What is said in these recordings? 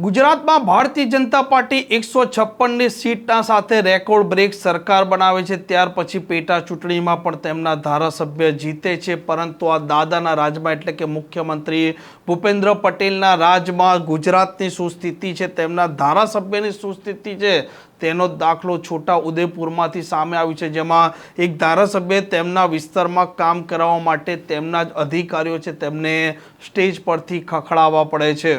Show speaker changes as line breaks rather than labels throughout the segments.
ગુજરાતમાં ભારતીય જનતા પાર્ટી એકસો છપ્પનની સીટના સાથે રેકોર્ડ બ્રેક સરકાર બનાવે છે. ત્યાર પછી પેટા ચૂંટણીમાં પણ તેમના ધારાસભ્ય જીતે છે. પરંતુ આ દાદાના રાજમાં એટલે કે મુખ્યમંત્રી ભૂપેન્દ્ર પટેલના રાજમાં ગુજરાતની શું સ્થિતિ છે? તેમના ધારાસભ્યની શું સ્થિતિ છે? તેનો દાખલો છોટા ઉદેપુરમાંથી સામે આવ્યું છે. જેમાં એક ધારાસભ્ય તેમના વિસ્તારમાં કામ કરાવવા માટે તેમના જ અધિકારીઓ છે. તેમને સ્ટેજ પરથી ખખડાવવા પડે છે.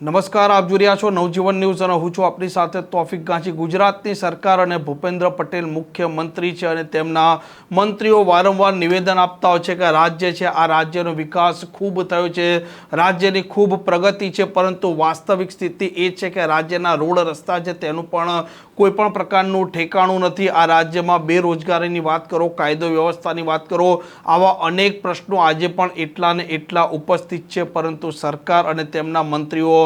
નમસ્કાર, આપ જોઈ રહ્યા છો નવજીવન ન્યૂઝ અને હું છું આપની સાથે તોફિક ગાંચી. ગુજરાતની સરકાર અને ભૂપેન્દ્ર પટેલ મુખ્યમંત્રી છે અને તેમના મંત્રીઓ વારંવાર નિવેદન આપતા હોય છે કે રાજ્ય છે, આ રાજ્યનો વિકાસ ખૂબ થયો છે, રાજ્યની ખૂબ પ્રગતિ છે, પરંતુ વાસ્તવિક સ્થિતિ એ છે કે રાજ્યના રોડ રસ્તા છે, તેનું પણ કોઈ પણ પ્રકારનું ઠેકાણું નથી. આ રાજ્યમાં બેરોજગારીની વાત કરો, કાયદો વ્યવસ્થાની વાત કરો, આવા અનેક પ્રશ્નો આજે પણ એટલા ને એટલા ઉપસ્થિત છે, પરંતુ સરકાર અને તેમના મંત્રીઓ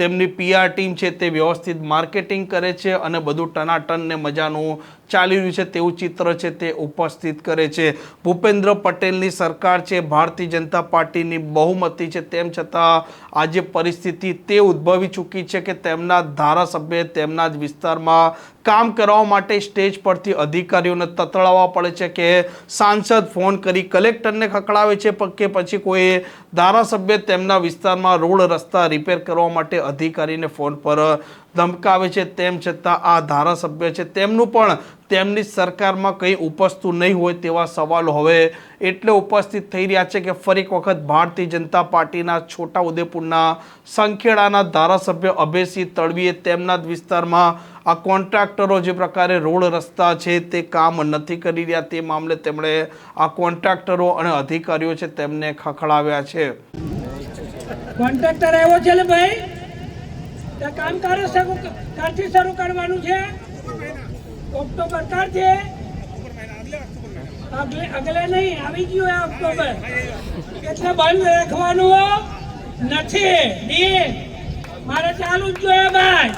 તેમની પીઆર ટીમ છે તે વ્યવસ્થિત માર્કેટિંગ કરે છે અને બધું ટનાટન ને મજાનું ચાલી રહ્યું છે તેવું ચિત્ર છે તે ઉપસ્થિત કરે છે. ભૂપેન્દ્ર પટેલની સરકાર છે, ભારતીય જનતા પાર્ટીની બહુમતી છે. તેમ છતાં આજે પરિસ્થિતિ તે ઉદ્ભવી ચૂકી છે કે તેમના ધારાસભ્ય તેમના જ વિસ્તારમાં કામ કરવા માટે સ્ટેજ પરથી અધિકારીઓને તતળાવવા પડે છે કે સાંસદ ફોન કરી કલેક્ટરને ખકડાવે છે કે પછી કોઈ ધારાસભ્ય તેમના વિસ્તારમાં રોડ રસ્તા રિપેર કરવા માટે અધિકારીને ફોન પર ધમકાવે છે. તેમ છતાં આ ધારાસભ્ય છે. તેમનું પણ તેમની સરકારમાં કંઈ ઉપજતું નહીં હોય તેવા સવાલો હવે એટલે ઉપસ્થિત થઈ રહ્યા છે કે ફરી વખત ભારતીય જનતા પાર્ટીના છોટા ઉદેપુરના સંખેડાના ધારાસભ્ય અભયસિંહ તળવીએ તેમના જ વિસ્તારમાં આ કોન્ટ્રાક્ટરો જે પ્રકારે રોડ રસ્તા છે તે કામ નથી કરી રહ્યા તે મામલે તેમણે આ કોન્ટ્રાક્ટરો અને અધિકારીઓ છે તેમને ખખડાવ્યા છે.
કોન્ટ્રાક્ટર આવ્યો છે ભાઈ? કામ કરો શરૂ ક્યારથી શરૂ કરવાનું છે. ઓક્ટોબર કાર છે અગલે નહીં, આવી ગયું ઓક્ટોબર. એટલે બંધ રાખવાનું નથી ડીલ મારે ચાલુ જ જોઈએ ભાઈ.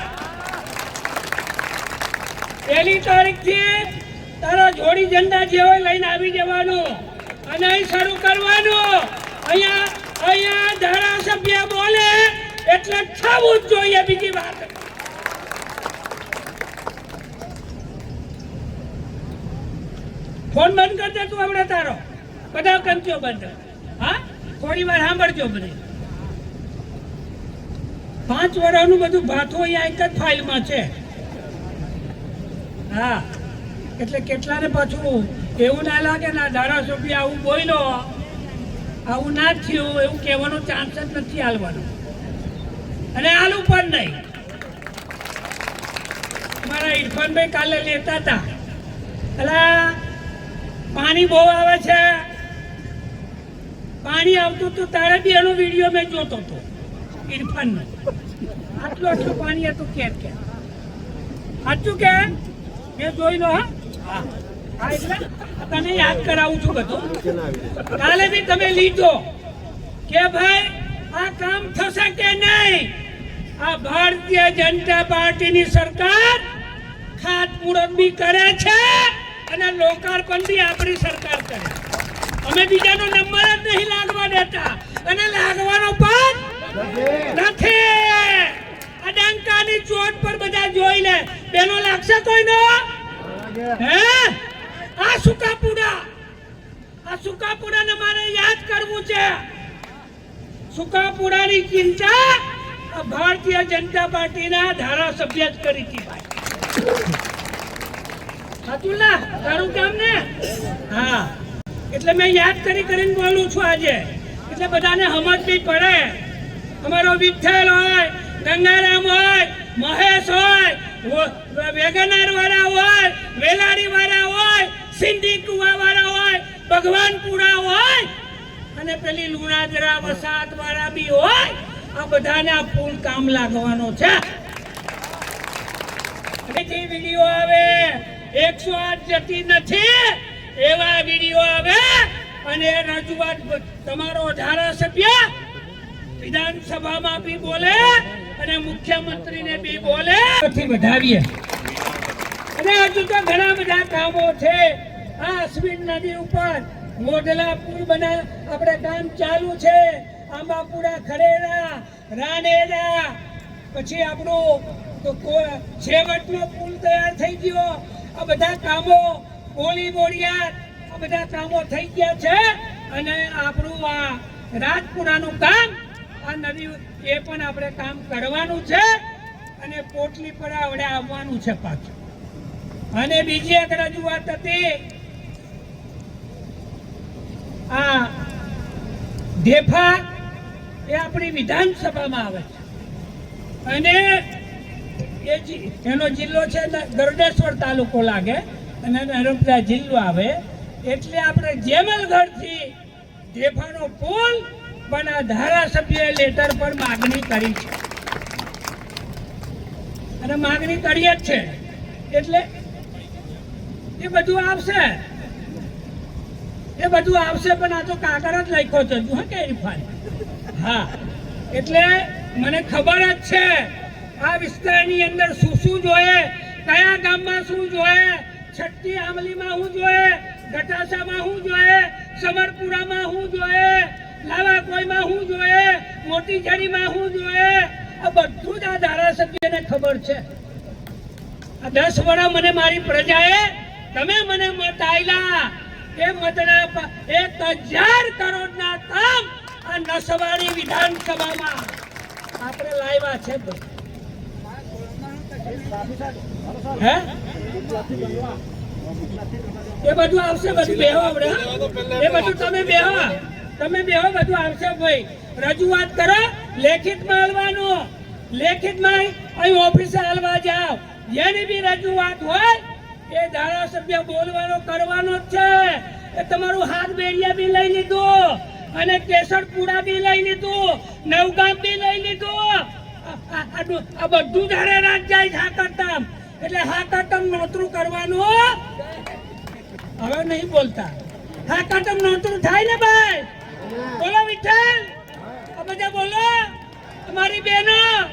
પહેલી તારીખથી તારા જોડી ઝંડા જે હોય લઈને આવી જવાનું. અને અહીં શરૂ કરવાનું. અહીંયા અહીંયા ધારાસભ્ય બોલે. એટલે થવું જ જોઈએ બીજી વાત. ફોન બંધ કર તું હમણાં તારો. બધા કંચો બંધ? હા? થોડી વાર સાંભળજો મને. પાંચ વર્ષનું બધું ભાથું અહીંયા એક જ ફાઇલમાં છે. હા. એટલે કેટલાને પાછું? એવું ના લાગે ના, ધારાસભ્ય આવું બોલ્યો. આવું ના થયું, એવું કહેવાનો ચાન્સ જ નથી હાલવાનો. અને હાલું પણ નહીં. મારા ઇરફાનભાઈ કાલે લેતા હતા. એટલે પાણી બહુ આવે છે. પાણી આવતું હતું, તારે બી એનો વીડિયો મેં જોતો હતો ઇરફાનનો આટલું આટલું પાણી હતું કેર કે? સાચું કે? મેં જોઈ લો, હા. હા, એટલે તને યાદ કરાવું છું બધું. કાલે બી તમે લીધો કે ભાઈ, આ કામ થશે કે નહીં? આ ભારતીય જનતા પાર્ટીની સરકાર ખાતમુહૂર્ત બી કરે છે અને લોકાર્પણ બી આપણી સરકાર કરે અમે બીજાનો નંબર જ નહીં લાગવા દેતા. અને લાગવાનો પણ નથી. આ ડંકાની ચોટ પર બધા જોઈ લે. બેનો લાગશે કોઈનો? હે? આ સુકાપુડા આ સુકાપુડાને મારે યાદ કરવું છે? સુકાપુડાની ચિંતા? ભારતીય જનતા પાર્ટીના ધારાસભ્ય જ કરી હતી ભાઈ. સાચું ના? તારું કામ ને? હા. એટલે મેં યાદ કરી કરીને બોલું છું આજે. એટલે બધાને સમજ બી પડે. અમારો વિઠ્ઠલ હોય, ગંગારામ હોય, મહેશ હોય વેગનાર વાળા હોય, વેલારી વાળા હોય, સિંધી કુવા વાળા હોય ભગવાનપુરા હોય, અને પેલી લુણાદરા વસાત વાળા બી હોય આ બધાને આ પુલ કામ લાગવાનો છે. અહીંથી વીડિયો આવે એકસો આઠ જતી નથી એવા વીડિયો આવે અને રજૂઆત તમારો ધારાસભ્ય વિધાનસભામાં બી બોલે અને મુખ્યમંત્રીને બી બોલે. પછી વધાવીએ. અને હજુ તો ઘણા બધા કામો છે. આ અશ્વિન નદી ઉપર મોઢલા પુલ બના આપણે કામ ચાલુ છે. આંબાપુરા ખરેડા, રાનેડા. પછી આપણું તો છેવટનો પુલ તૈયાર થઈ ગયો. આ બધા કામો કોળી બોડિયાર આ બધા કામો થઈ ગયા છે. અને આપણું આ રાજપુરાનું કામ, આ નદી એ પણ આપણે કામ કરવાનું છે. અને પોટલી પર આવડે આવવાનું છે પાછું. અને બીજી એક રજૂઆત હતી. આ ઢેફા એ આપણી વિધાનસભામાં આવે છે. અને એ એનો જિલ્લો છે ગરડેશ્વર તાલુકો લાગે, અને નર્મદા જિલ્લો આવે, એટલે આપણે જેમલગઢથી ઢેફાનો પુલ પણ આ ધારાસભ્યએ લેટર પર માગણી કરી છે. અને માગણી કરીએ જ છે. એટલે એ બધું આવશે. એ બધું આવશે પણ આ તો કાગળ જ લખ્યો છે. હા કે ઇરફાન હા. એટલે મને ખબર જ છે, આ વિસ્તારની અંદર શું શું જોઈએ, કયા ગામમાં શું જોઈએ, છઠ્ઠી આમલીમાં શું જોઈએ ઘટાસામાં શું જોઈએ, સમરપુરામાં શું જોઈએ લાવાકોઈમાં શું જોઈએ મોટી જડીમાં શું જોઈએ, આ બધું જ આ ધારાસભ્યને ખબર છે. આ દસ વર્ષ મને મારી પ્રજાએ, તમે મને મત આયલા. એ મતના એક હજાર કરોડના કામ આ નસવાડી વિધાનસભામાં આપણે લાવ્યા છે હે? એ બધું આવશે, બધું બેહો આપણે એ બધું તમે બેહો તમે બેહો, બધું આવશે ભાઈ. રજૂઆત કરો, લેખિતમાં હાલવાનું. લેખિતમાં અહીં ઓફિસે હાલવા જાઓ. જેની બી રજૂઆત હોય, એ ધારાસભ્ય બોલવાનો, કરવાનો જ છે. એ તમારું હાથ બેડિયા બી લઈ લીધું. અને કેસરપુરા બી લઈ લીધું, નવગામ બી લઈ લીધું. આ- બધું ધારે રાત જાય હાકરતમ એટલે હાકરતમ નોતરું કરવાનું. હવે નહીં બોલતા. હા કાટમ નોતરું થાય ને ભાઈ? બોલો વિઠ્ઠલ. આ બધા બોલો. તમારી બહેનો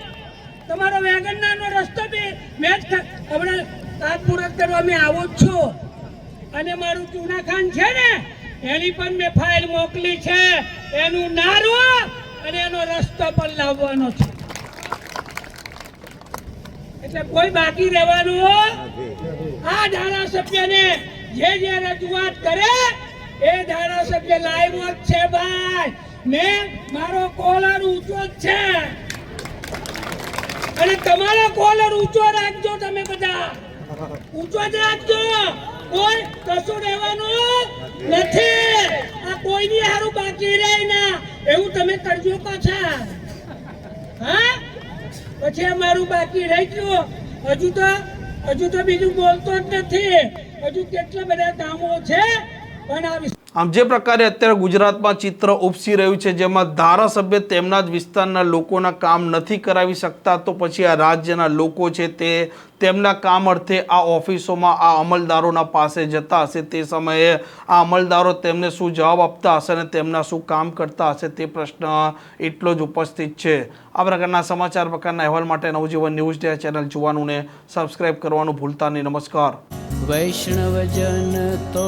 તમારો વેગનનો રસ્તો બી મેં જ હમણાં આ પૂરત કરવા મેં આવો જ છું. અને મારું ચૂના ખાન છે ને એની પણ મેં ફાઇલ મોકલી છે. એનું નારું અને એનો રસ્તો પણ લાવવાનો છે. એટલે કોઈ બાકી રહેવાનું આ ધારાસભ્યને જે જે રજૂઆત કરે, એ ધારાસભ્ય લાવ્યો જ છે ભાઈ. મેં મારો કોલર ઊંચો જ છે. અને તમારો કોલર ઊંચો રાખજો તમે બધા. ઊંચો જ રાખજો. કોઈ કશું રહેવાનું નથી. આ કોઈની હારું બાકી રહે ના. એવું તમે કરજો પાછા. હા? પછી અમારું બાકી રહી ગયું. હજુ તો હજુ તો બીજું બોલતો જ નથી. હજુ કેટલા બધા કામો છે. પણ આ
આમ જે પ્રકારે અત્યારે ગુજરાતમાં ચિત્ર ઉપસી રહ્યું છે, જેમાં ધારાસભ્ય તેમના જ વિસ્તારના લોકોના કામ નથી કરાવી શકતા, તો પછી આ રાજ્યના લોકો છે તે તેમના કામ અર્થે આ ઓફિસોમાં આ અમલદારોના પાસે જતા હશે. તે સમયે આ અમલદારો તેમને શું જવાબ આપતા હશે અને તેમના શું કામ કરતા હશે તે પ્રશ્ન એટલો જ ઉપસ્થિત છે. આ પ્રકારના સમાચાર પ્રકારના અહેવાલ માટે નવજીવન ન્યૂઝ ડે ચેનલ જોવાનું ને સબસ્ક્રાઈબ કરવાનું ભૂલતા નહીં. નમસ્કાર.
વૈષ્ણવજન તો